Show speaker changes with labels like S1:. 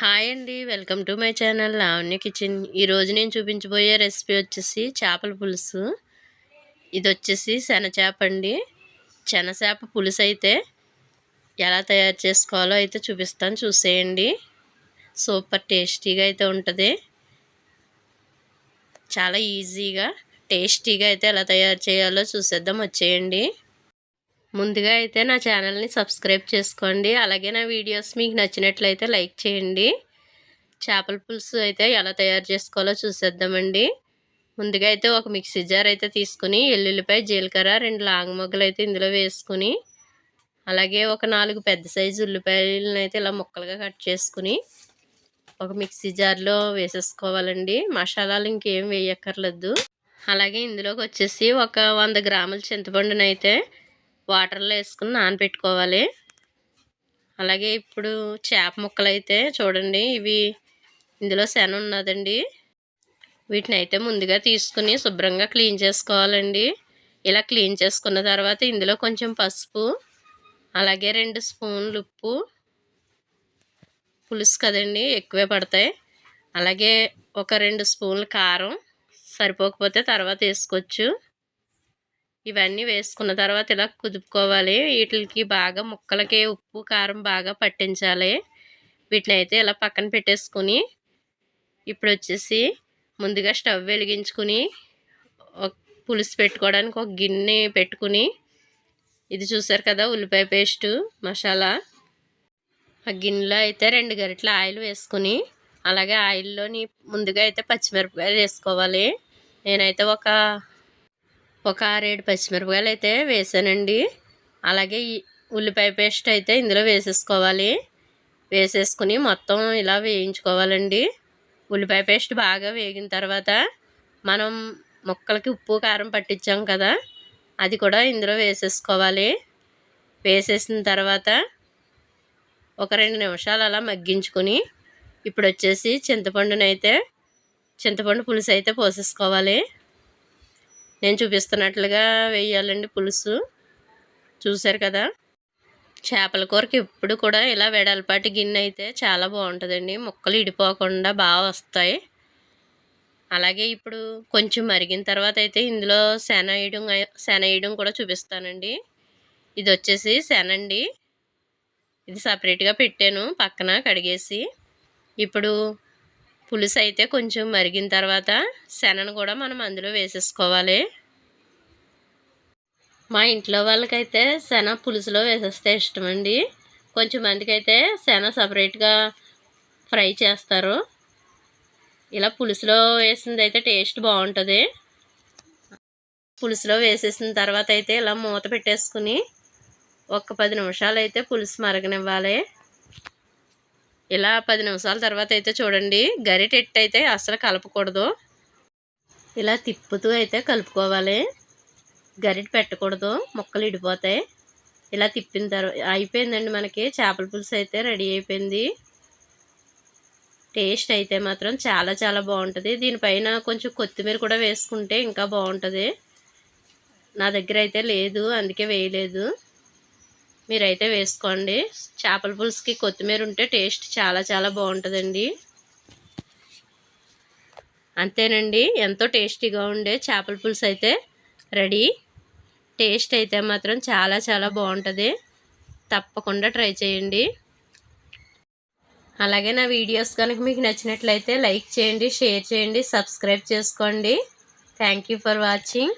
S1: Hi అండి. Welcome to my channel Lavanya kitchen. ఈరోజు నేను చూపించబోయే రెసిపీ వచ్చేసి చేపల పులుసు. ఇది వచ్చేసి శనచేప అండి. శనచేప పులుసు అయితే ఎలా తయారు చేసుకోవాలో అయితే చూపిస్తాను. చూసేయండి. సూపర్ టేస్టీగా అయితే ఉంటుంది. చాలా ఈజీగా టేస్టీగా అయితే ఎలా తయారు చేయాలో చూసేద్దాం. వచ్చేయండి. ముందుగా అయితే నా ఛానల్ని సబ్స్క్రైబ్ చేసుకోండి. అలాగే నా వీడియోస్ మీకు నచ్చినట్లయితే లైక్ చేయండి. చేపల పులుసు అయితే ఎలా తయారు చేసుకోవాలో చూసేద్దామండి. ముందుగా అయితే ఒక మిక్సీ జార్ అయితే తీసుకుని ఎల్లుల్లిపాయ జీలకర్ర రెండు లాంగ్ మొగ్గలు అయితే ఇందులో వేసుకుని అలాగే ఒక నాలుగు పెద్ద సైజు ఉల్లిపాయలను అయితే ఇలా ముక్కలుగా కట్ చేసుకుని ఒక మిక్సీ జార్లో వేసేసుకోవాలండి. మసాలాలు ఇంకేం వేయక్కర్లేదు. అలాగే ఇందులోకి వచ్చేసి ఒక వంద గ్రాముల చింతపండునైతే వాటర్లో వేసుకుని నానబెట్టుకోవాలి. అలాగే ఇప్పుడు చేప ముక్కలు అయితే చూడండి ఇవి ఇందులో శన ఉన్నదండి. వీటిని అయితే ముందుగా తీసుకుని శుభ్రంగా క్లీన్ చేసుకోవాలండి. ఇలా క్లీన్ చేసుకున్న తర్వాత ఇందులో కొంచెం పసుపు అలాగే రెండు స్పూన్లు ఉప్పు. పులుసు కదండి ఎక్కువే పడతాయి. అలాగే ఒక రెండు స్పూన్లు కారం సరిపోకపోతే తర్వాత వేసుకోవచ్చు. ఇవన్నీ వేసుకున్న తర్వాత ఇలా కుదుపుకోవాలి. వీటికి బాగా ముక్కలకి ఉప్పు కారం బాగా పట్టించాలి. వీటిని అయితే ఇలా పక్కన పెట్టేసుకుని ఇప్పుడు వచ్చేసి ముందుగా స్టవ్ వెలిగించుకుని పులుసు పెట్టుకోవడానికి ఒక గిన్నె పెట్టుకుని ఇది చూసారు కదా ఉల్లిపాయ పేస్టు మసాలా. ఆ గిన్నెలో అయితే రెండు గరిటల ఆయిల్ వేసుకుని అలాగే ఆయిల్లోని ముందుగా అయితే పచ్చిమిరపకాయలు వేసుకోవాలి. నేనైతే ఒక ఒక ఆరేడు పచ్చిమిరపకాయలు అయితే వేసానండి. అలాగే ఉల్లిపాయ పేస్ట్ అయితే ఇందులో వేసేసుకోవాలి. వేసేసుకుని మొత్తం ఇలా వేయించుకోవాలండి. ఉల్లిపాయ పేస్ట్ బాగా వేగిన తర్వాత మనం ముక్కలకి ఉప్పు కారం పట్టించాం కదా అది కూడా ఇందులో వేసేసుకోవాలి. వేసేసిన తర్వాత ఒక రెండు నిమిషాలు అలా మగ్గించుకొని ఇప్పుడు వచ్చేసి చింతపండునైతే చింతపండు పులుసు అయితే పోసేసుకోవాలి. నేను చూపిస్తున్నట్లుగా వేయాలండి పులుసు. చూశారు కదా? చేపల కూరకి ఎప్పుడు కూడా ఇలా వెడల్పాటి గిన్నె అయితే చాలా బాగుంటుందండి. ముక్కలు ఇడిపోకుండా బాగా వస్తాయి. అలాగే ఇప్పుడు కొంచెం మరిగిన తర్వాత అయితే ఇందులో శన వేయడం శన వేయడం కూడా చూపిస్తానండి. ఇది వచ్చేసి శన అండి. ఇది సపరేట్గా పెట్టాను. పక్కన కడిగేసి. ఇప్పుడు పులుసు అయితే కొంచెం మరిగిన తర్వాత శనను కూడా మనం అందులో వేసేసుకోవాలి. మా ఇంట్లో వాళ్ళకైతే శన పులుసులో వేసేస్తే ఇష్టం అండి కొంచెం మందికి అయితే శన సపరేట్గా ఫ్రై చేస్తారు. ఇలా పులుసులో వేసింది అయితే టేస్ట్ బాగుంటుంది. పులుసులో వేసేసిన తర్వాత అయితే ఇలా మూత పెట్టేసుకుని ఒక పది నిమిషాలు అయితే పులుసు మరగనివ్వాలి. ఇలా పది నిమిషాల తర్వాత అయితే చూడండి గరిటెట్టు అయితే అసలు కలపకూడదు. ఇలా తిప్పుతూ అయితే కలుపుకోవాలి. గరిట పెట్టకూడదు ముక్కలు ఇడిపోతాయి. ఇలా తిప్పిన తర్వాత అయిపోయిందండి మనకి చేపల పులుసు అయితే రెడీ అయిపోయింది. టేస్ట్ అయితే మాత్రం చాలా చాలా బాగుంటుంది. దీనిపైన కొంచెం కొత్తిమీర కూడా వేసుకుంటే ఇంకా బాగుంటుంది. నా దగ్గర అయితే లేదు అందుకే వేయలేదు. మీరైతే వేసుకోండి. చేపల పులుసుకి కొత్తిమీర ఉంటే టేస్ట్ చాలా చాలా బాగుంటుందండి. అంతేనండి ఎంతో టేస్టీగా ఉండే చేపల పులుసు అయితే రెడీ. టేస్ట్ అయితే మాత్రం చాలా చాలా బాగుంటుంది. తప్పకుండా ట్రై చేయండి. అలాగే నా వీడియోస్ కనుక మీకు నచ్చినట్లయితే లైక్ చేయండి షేర్ చేయండి సబ్స్క్రైబ్ చేసుకోండి. Thank for watching.